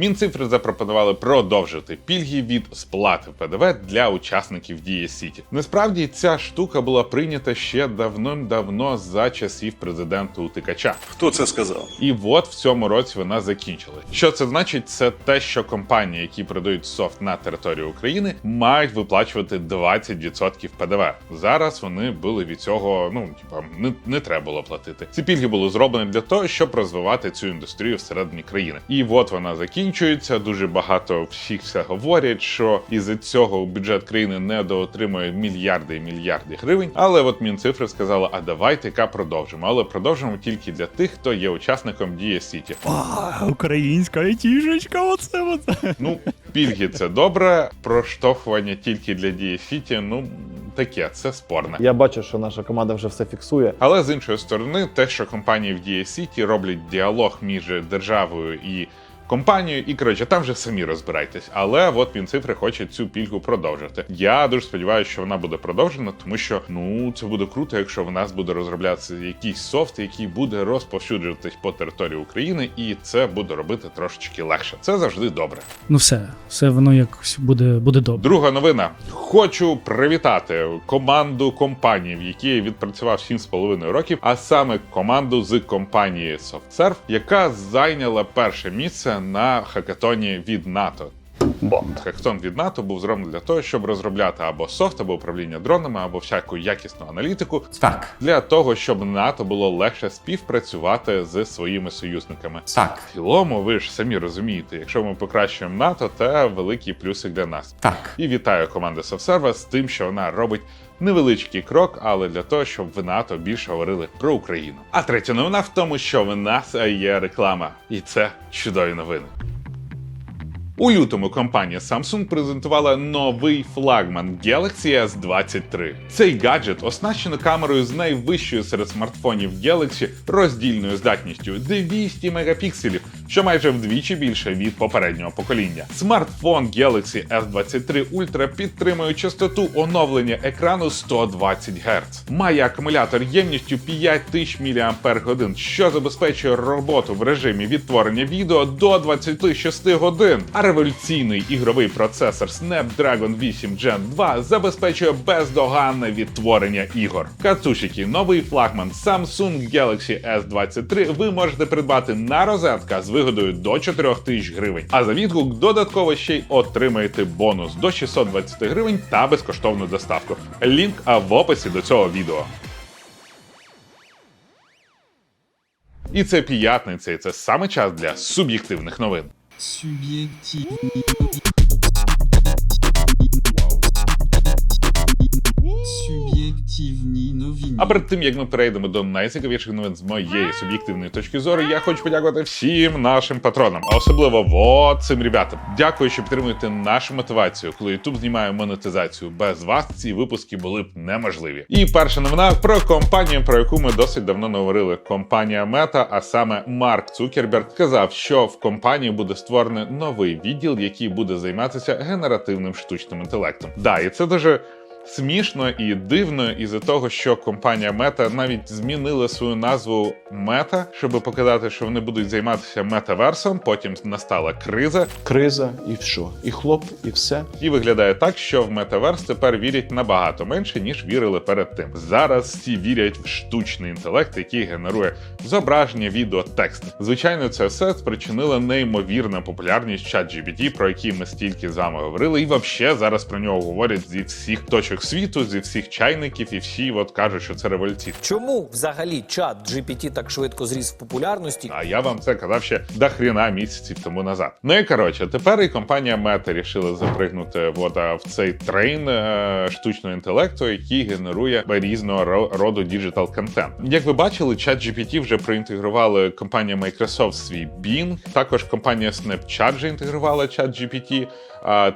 Мінцифри запропонували продовжити пільги від сплати ПДВ для учасників Дія Сіті. Насправді ця штука була прийнята ще давним-давно за часів президента утикача. Хто це сказав? І от в цьому році вона закінчилась. Що це значить? Це те, що компанії, які продають софт на територію України, мають виплачувати 20% ПДВ. Зараз вони були від цього, ну типа не, не треба було платити. Ці пільги були зроблені для того, щоб розвивати цю індустрію всередині країни. І от вона закінчується. Дуже багато всіх все говорять, що із цього бюджет країни недоотримує мільярди і мільярди гривень. Але от Мінцифри сказала: а давайте-ка продовжимо. Але продовжимо тільки для тих, хто є учасником Дія Сіті. Українська айтішечка, оце оце. Ну, пільги це добре. Проштовхування тільки для Дія Сіті, ну таке, це спорне. Я бачу, що наша команда вже все фіксує. Але з іншої сторони, те, що компанії в Дія Сіті роблять діалог між державою і компанією, і коротше, там вже самі розбирайтесь. Але от Мінцифри хоче цю пільгу продовжити. Я дуже сподіваюся, що вона буде продовжена, тому що ну це буде круто, якщо в нас буде розроблятися якийсь софт, який буде розповсюджуватись по території України, і це буде робити трошечки легше. Це завжди добре. Ну все, все воно якось буде, буде добре. Друга новина. Хочу привітати команду компанії, в якій я відпрацював 7,5 років, а саме команду з компанії SoftServe, яка зайняла перше місце на хакатоні від НАТО. Бонд. Хакатон від НАТО був зроблений для того, щоб розробляти або софт, або управління дронами, або всяку якісну аналітику Так, для того, щоб НАТО було легше співпрацювати з своїми союзниками. так, В цілому, ви ж самі розумієте, якщо ми покращуємо НАТО, це великий плюсик для нас. так. І вітаю команду SoftServe з тим, що вона робить невеличкий крок, але для того, щоб в НАТО більше говорили про Україну. А третя новина в тому, що в нас є реклама, і це чудові новини. У лютому компанія Samsung презентувала новий флагман Galaxy S23. Цей гаджет оснащено камерою з найвищою серед смартфонів Galaxy роздільною здатністю 200 мегапікселів, що майже вдвічі більше від попереднього покоління. Смартфон Galaxy S23 Ultra підтримує частоту оновлення екрану 120 Гц. Має акумулятор ємністю 5000 мАч, що забезпечує роботу в режимі відтворення відео до 26 годин. А революційний ігровий процесор Snapdragon 8 Gen 2 забезпечує бездоганне відтворення ігор. Кацушики, новий флагман Samsung Galaxy S23 ви можете придбати на розетка з вигодою до 4 тисяч гривень. А за відгук додатково ще й отримаєте бонус до 620 гривень та безкоштовну доставку. Лінк в описі до цього відео. І це п'ятниця, і це саме час для суб'єктивних новин. Суб'єктивні А перед тим як ми перейдемо до найцікавіших новин з моєї суб'єктивної точки зору, я хочу подякувати всім нашим патронам, а особливо вот цим ребятам. Дякую, що підтримуєте нашу мотивацію, коли YouTube знімає монетизацію. Без вас ці випуски були б неможливі. І перша новина про компанію, про яку ми досить давно говорили. Компанія Meta, а саме Марк Цукерберг, сказав, що в компанії буде створений новий відділ, який буде займатися генеративним штучним інтелектом. Да, і це дуже. Смішно і дивно із-за того, що компанія Meta навіть змінила свою назву Meta, щоб показати, що вони будуть займатися метаверсом. Потім настала криза, Криза і що? І хлоп, і все. і виглядає так, що в метаверс тепер вірять набагато менше, ніж вірили перед тим. Зараз всі вірять в штучний інтелект, який генерує зображення, відео, текст. Звичайно, це все спричинило неймовірну популярність ChatGPT, про який ми стільки з вами говорили, і взагалі зараз про нього говорять зі всіх точок світу, зі всіх чайників, і всі от кажуть, що це революція. Чому взагалі чат GPT так швидко зріс в популярності? А я вам це казав ще до хріна місяців тому назад. Ну і коротше, тепер і компанія Meta рішила запригнути от, в цей трейн е, штучного інтелекту, який генерує різного роду діджитал контент. Як ви бачили, чат GPT вже проінтегрували компанія Microsoft свій Bing, також компанія Snapchat вже інтегрувала чат GPT.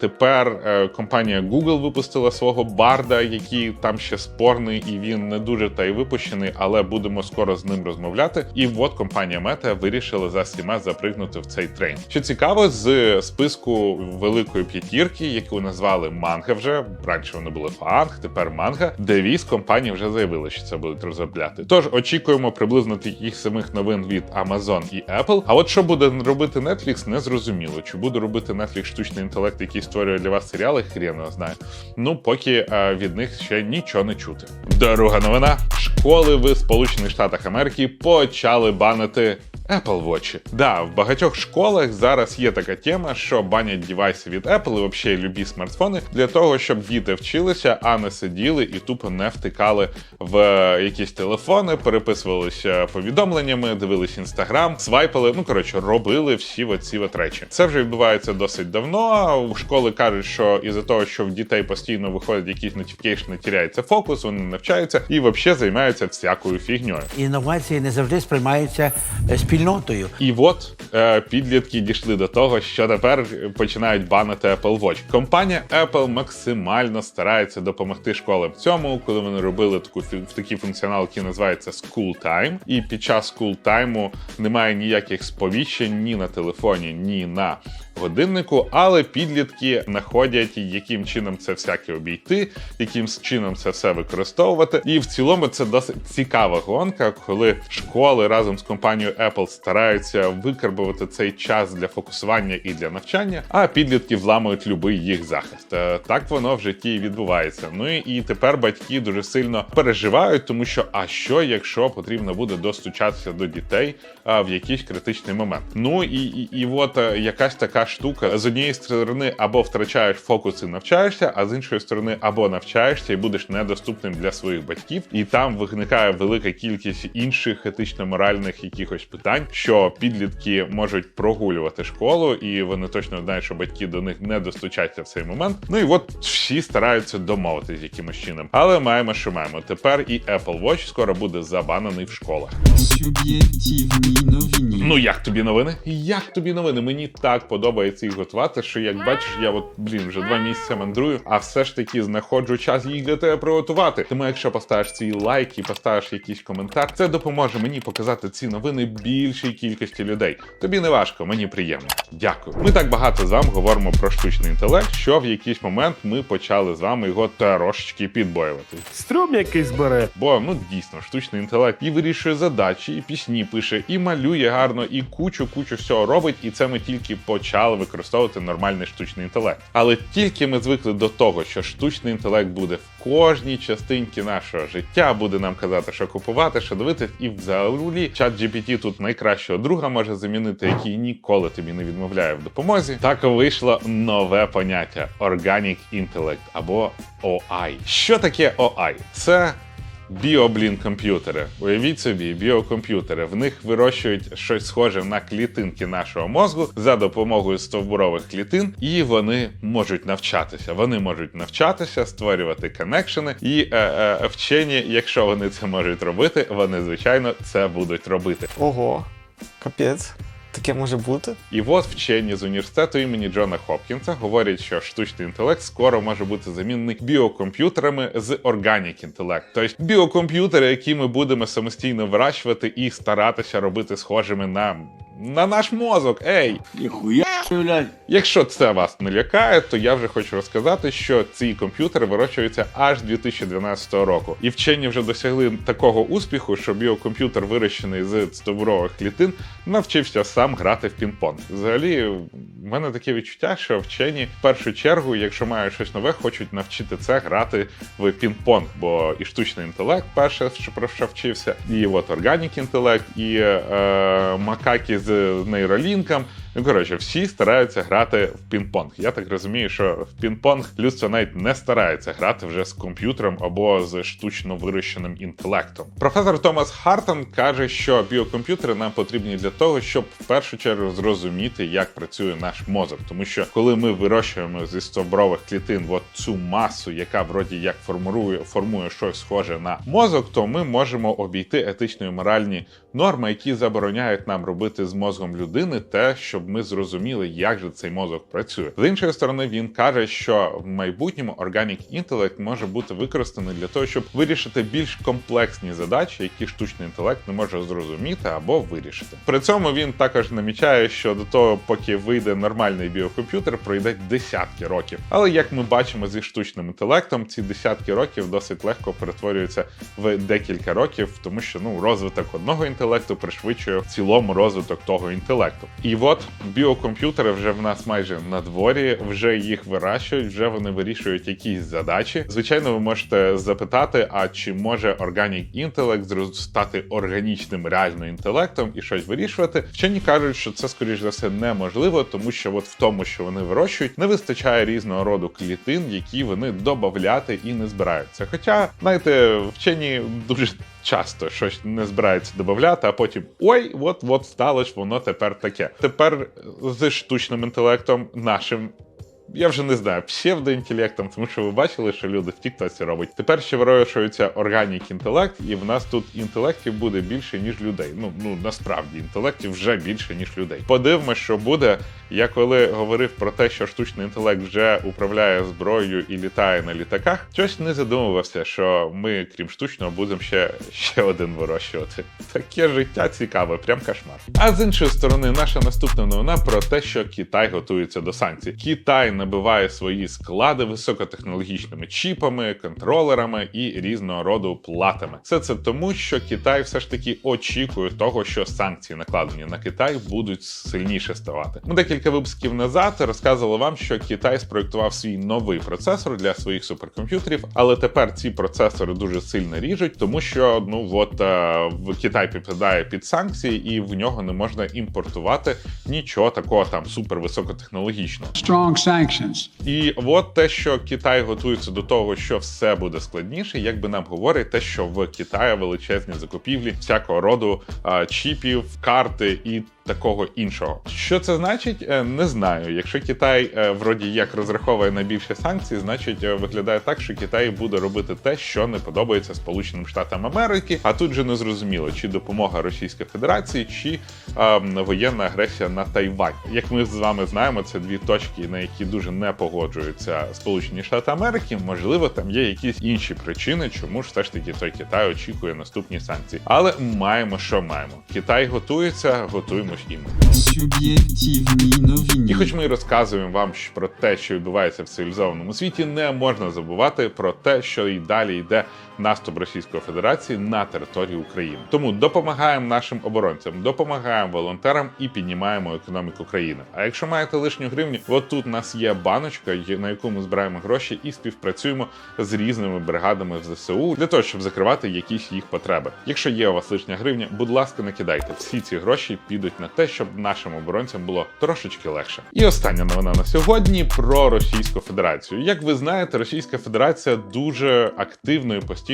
Тепер е, компанія Google випустила свого Барда, який там ще спорний, і він не дуже та й випущений, але будемо скоро з ним розмовляти. І от компанія Meta вирішила за всіма запригнути в цей трейн. Що цікаво, з списку великої п'ятірки, яку назвали Манга вже раніше вони були Фанг, тепер Манга. Девіз компанії вже заявили, що це будуть розробляти. Тож очікуємо приблизно таких самих новин від Amazon і Apple. А от що буде робити Netflix, не зрозуміло. Чи буде робити Netflix штучний інтелект, який створює для вас серіали, хрен його знає. Ну поки е, від них ще нічого не чути. Друга новина: школи в Сполучених Штатах Америки почали банити. Apple Watch. Да, в багатьох школах зараз є така тема, що банять девайси від Apple і взагалі любі смартфони для того, щоб діти вчилися, а не сиділи і тупо не втикали в е, якісь телефони, переписувалися повідомленнями, дивились інстаграм, свайпали. Ну коротше, робили всі оці от речі. Це вже відбувається досить давно. У школи кажуть, що із-за того, що в дітей постійно виходять якісь нотифікейшни, тіряється фокус, вони навчаються і взагалі займаються всякою фігньою. інновації не завжди сприймаються е, спільнотою. І от е, підлітки дійшли до того, що тепер починають банити Apple Watch. Компанія Apple максимально старається допомогти школам цьому, коли вони робили таку такий функціонал, який називається School Time. І під час School Time немає ніяких сповіщень ні на телефоні, ні на годиннику, але підлітки знаходять, яким чином це всяке обійти, яким чином це все використовувати. І в цілому це досить цікава гонка, коли школи разом з компанією Apple стараються викарбувати цей час для фокусування і для навчання, а підлітки вламують любий їх захист. Е, Так воно в житті і відбувається. Ну і- тепер батьки дуже сильно переживають, тому що а що, якщо потрібно буде достучатися до дітей в якийсь критичний момент? Ну і, і, і от е, якась така штука з однієї сторони або втрачаєш фокус і навчаєшся, а з іншої сторони або навчаєшся і будеш недоступним для своїх батьків, і там виникає велика кількість інших етично-моральних якихось питань, що підлітки можуть прогулювати школу, і вони точно знають, що батьки до них не достучаться в цей момент. Ну і от всі стараються домовитись якимось чином. Але маємо, що маємо. Тепер і Apple Watch скоро буде забанений в школах. Суб'єктивні новини. Ну як тобі новини? Як тобі новини? Мені так подобається їх готувати, що як бачиш, я от блін вже два місяці мандрую, а все ж таки знаходжу час їх для тебе приготувати. Тому якщо поставиш свій лайк і поставиш якийсь коментар, це допоможе мені показати ці новини більшій кількості людей. Тобі не важко, мені приємно. Дякую. Ми так багато з вами говоримо про штучний інтелект, що в якийсь момент ми почали з вами його трошечки підбоювати. Струм якийсь бере. Бо ну дійсно штучний інтелект і вирішує задачі, і пісні пише, і малює гарно, і кучу кучу всього робить. І це ми тільки почали використовувати нормальний штучний інтелект. Але тільки ми звикли до того, що штучний інтелект буде в кожній частинці нашого життя, буде нам казати, що купувати, що дивитись, і взагалі чат GPT тут найкращого друга може замінити, який ніколи тобі не відмовляє в допомозі. Так вийшло нове поняття Organic Intellect або OI. Що таке OI? Це Біоблін комп'ютери. Уявіть собі, біокомп'ютери. В них вирощують щось схоже на клітинки нашого мозку за допомогою стовбурових клітин, і вони можуть навчатися. Вони можуть навчатися, створювати коннекшени, і е, е, вчені, якщо вони це можуть робити, вони звичайно це будуть робити. Ого, капець. Таке може бути? І от вчені з університету імені Джона Хопкінса говорять, що штучний інтелект скоро може бути замінений біокомп'ютерами з органік інтелект. Тобто біокомп'ютери, які ми будемо самостійно вирощувати і старатися робити схожими на. На наш мозок, ей! Ніхуя, блядь. Якщо це вас не лякає, то я вже хочу розказати, що ці комп'ютери вирощуються аж 2012 року. І вчені вже досягли такого успіху, що біокомп'ютер, вирощений з стовбурових клітин, навчився сам грати в пінг-понг. Взагалі, в мене таке відчуття, що вчені в першу чергу, якщо мають щось нове, хочуть навчити це грати в пінг-понг, бо і штучний інтелект перше, що про що вчився, і от органік інтелект, і е, макаки з нейролінком. Ну, коротше, всі стараються грати в пінг-понг. Я так розумію, що в пінг-понг людство навіть не старається грати вже з комп'ютером або з штучно вирощеним інтелектом. Професор Томас Хартон каже, що біокомп'ютери нам потрібні для того, щоб в першу чергу зрозуміти, як працює наш мозок. Тому що коли ми вирощуємо зі стовбрових клітин от цю масу, яка вроді як формує, формує щось схоже на мозок, то ми можемо обійти етично і моральні норми, які забороняють нам робити з мозгом людини те, що щоб ми зрозуміли, як же цей мозок працює. З іншої сторони, він каже, що в майбутньому Organic Intellect може бути використаний для того, щоб вирішити більш комплексні задачі, які штучний інтелект не може зрозуміти або вирішити. При цьому він також намічає, що до того, поки вийде нормальний біокомп'ютер, пройде десятки років. Але як ми бачимо зі штучним інтелектом, ці десятки років досить легко перетворюються в декілька років, тому що ну розвиток одного інтелекту пришвидшує в цілому розвиток того інтелекту. І от біокомп'ютери вже в нас майже на дворі, вже їх вирощують, вже вони вирішують якісь задачі. Звичайно, ви можете запитати, а чи може Intellect зроз- стати органічним реально інтелектом і щось вирішувати? Вчені кажуть, що це скоріш за все неможливо, тому що от в тому, що вони вирощують, не вистачає різного роду клітин, які вони додати і не збираються. Хоча, знаєте, вчені дуже часто щось не збирається додати, а потім ой, от от сталося, воно тепер таке. Тепер з штучним інтелектом нашим. Я вже не знаю, псевдоінтелектом, тому що ви бачили, що люди в Тіктоці роблять. Тепер ще вирощується органік інтелект, і в нас тут інтелектів буде більше, ніж людей. Ну ну насправді інтелектів вже більше, ніж людей. Подивимось, що буде. Я коли говорив про те, що штучний інтелект вже управляє зброєю і літає на літаках, щось не задумувався, що ми, крім штучного, будемо ще, ще один вирощувати. Таке життя цікаве, прям кошмар. А з іншої сторони, наша наступна новина про те, що Китай готується до санкцій. Китай набиває свої склади високотехнологічними чіпами, контролерами і різного роду платами. Все це тому, що Китай все ж таки очікує того, що санкції, накладені на Китай, будуть сильніше ставати. Ми декілька випусків назад розказували вам, що Китай спроектував свій новий процесор для своїх суперкомп'ютерів, але тепер ці процесори дуже сильно ріжуть, тому що ну от е, в Китай підпадає під санкції, і в нього не можна імпортувати нічого такого там супервисокотехнологічного. strong sanctions. І от те, що Китай готується до того, що все буде складніше, якби нам говорить те, що в Китаї величезні закупівлі всякого роду а, чіпів, карти і такого іншого. Що це значить? Е, Не знаю. Якщо Китай е, вроді як розраховує на більше санкцій, значить е, виглядає так, що Китай буде робити те, що не подобається Сполученим Штатам Америки. А тут же не зрозуміло, чи допомога Російської Федерації, чи е, воєнна агресія на Тайвань. Як ми з вами знаємо, це дві точки, на які дуже не погоджуються Сполучені Штати Америки. Можливо, там є якісь інші причини, чому ж все ж таки той Китай очікує наступні санкції. Але маємо, що маємо. Китай готується, готуємось ми. Суб'єктивні новини. І хоч ми розказуємо вам про те, що відбувається в цивілізованому світі, не можна забувати про те, що і далі йде наступ Російської Федерації на територію України. Тому допомагаємо нашим оборонцям, допомагаємо волонтерам і піднімаємо економіку країни. А якщо маєте лишню гривню, от тут у нас є баночка, на яку ми збираємо гроші і співпрацюємо з різними бригадами в ЗСУ для того, щоб закривати якісь їх потреби. Якщо є у вас лишня гривня, будь ласка, накидайте. Всі ці гроші підуть на те, щоб нашим оборонцям було трошечки легше. І остання новина на сьогодні про Російську Федерацію. Як ви знаєте, Російська Федерація дуже активно і постійно,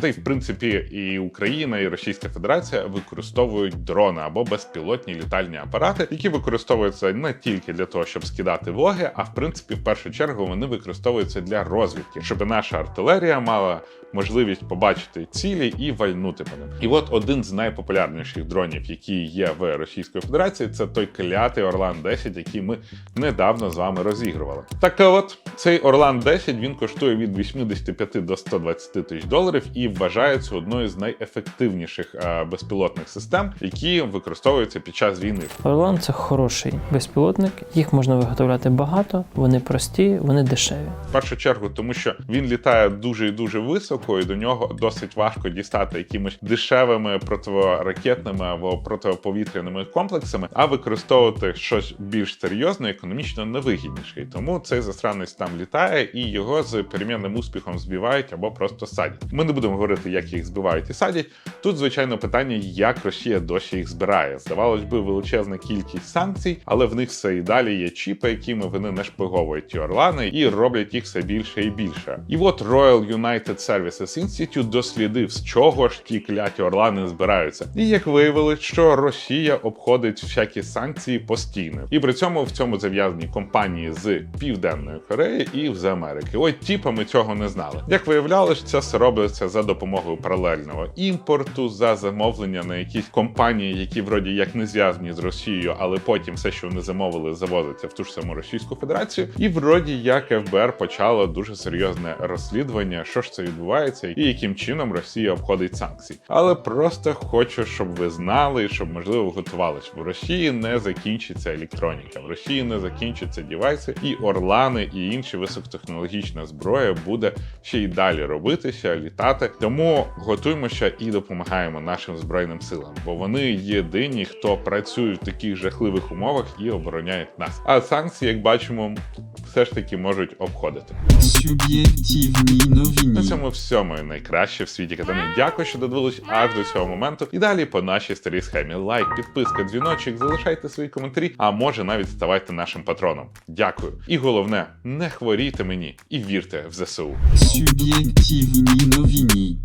та й в принципі і Україна, і Російська Федерація використовують дрони або безпілотні літальні апарати, які використовуються не тільки для того, щоб скидати влоги, а в принципі, в першу чергу, вони використовуються для розвідки, щоб наша артилерія мала можливість побачити цілі і вальнути по ним. І от один з найпопулярніших дронів, які є в Російської Федерації, це той клятий Орлан 10, який ми недавно з вами розігрували. Так от цей Орлан 10 він коштує від 85 до 120 тисяч доларів і вважається одною з найефективніших е, безпілотних систем, які використовуються під час війни. Орлан це хороший безпілотник, їх можна виготовляти багато, вони прості, вони дешеві. В першу чергу, тому що він літає дуже і дуже високо, і до нього досить важко дістати якимись дешевими противоракетними або протиповітряними комплексами, а використовувати щось більш серйозне, економічно невигідніше. Тому цей засранець там літає, і його з перемінним успіхом збивають або просто садять. Ми не будемо говорити, як їх збивають і садять. Тут, звичайно, питання, як Росія досі їх збирає. Здавалось би, величезна кількість санкцій, але в них все і далі є чіпи, якими вони нашпиговують ті орлани і роблять їх все більше і більше. І от Royal United Services Institute дослідив, з чого ж ті кляті орлани збираються. І як виявилось, що Росія обходить всякі санкції постійно. І при цьому в цьому зав'язані компанії з Південної Кореї і з Америки. От тіпа ми цього не знали. Як виявлялось, це все робиться за допомогою паралельного імпорту, за замовлення на якісь компанії, які вроді як не зв'язані з Росією, але потім все, що вони замовили, завозиться в ту ж саму Російську Федерацію. І вроді як ФБР почало дуже серйозне розслідування, що ж це відбувається, і яким чином Росія обходить санкції. Але просто хочу, щоб ви знали, щоб можливо готувались. В Росії не закінчиться електроніка, в Росії не закінчаться дівайси, і орлани, і інші високотехнологічна зброя буде ще й далі робитися, літати. Тому готуємося і допомагаємо нашим збройним силам, бо вони єдині, хто працює в таких жахливих умовах і обороняє нас. А санкції, як бачимо, все ж таки можуть обходити. Суб'єктивні На цьому моє найкраще в світі катани. Дякую, що додивились аж до цього моменту. І далі по нашій старій схемі. Лайк, підписка, дзвіночок, залишайте свої коментарі, а може навіть ставайте нашим патроном. Дякую. І головне, не хворійте мені і вірте в ЗСУ. Суб'єктивні новини.